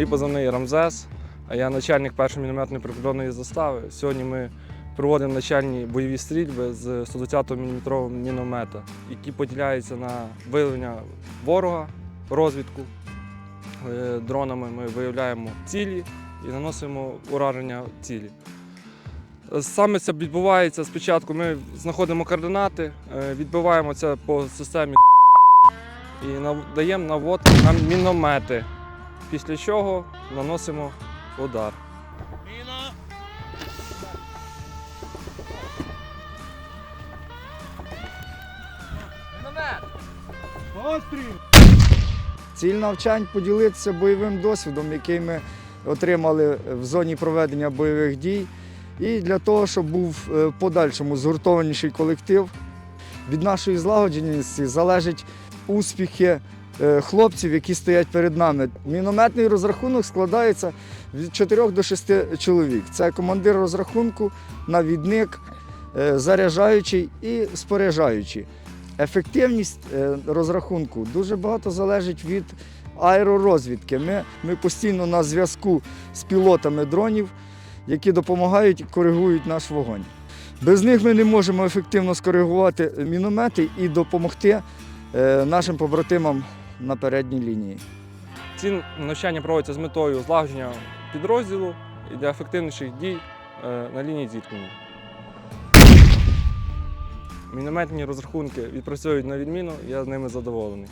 Мій позивний Рамзес, а я начальник першої мінометної прикордонної застави. Сьогодні ми проводимо начальні бойові стрільби з 120-го мм міномета, які поділяються на виявлення ворога, розвідку. Е, Дронами ми виявляємо цілі і наносимо ураження цілі. Саме це відбувається спочатку. Ми знаходимо координати, е, відбиваємо це по системі і нав- даємо наводку на міномети. Після чого наносимо удар. Ціль навчань поділитися бойовим досвідом, який ми отримали в зоні проведення бойових дій, і для того, щоб був е, в подальшому згуртованіший колектив. Від нашої злагодженості залежать успіхи хлопців, які стоять перед нами. Мінометний розрахунок складається від 4 до 6 чоловік. Це командир розрахунку, навідник, е, заряджаючий і споряджаючий. Ефективність е, розрахунку дуже багато залежить від аеророзвідки. Ми, ми постійно на зв'язку з пілотами дронів, які допомагають коригують наш вогонь. Без них ми не можемо ефективно скоригувати міномети і допомогти е, нашим побратимам на передній лінії. Ці навчання проводяться з метою злагодження підрозділу і для ефективніших дій е, на лінії зіткнення. Мінометні розрахунки відпрацьовують на відміну, я з ними задоволений.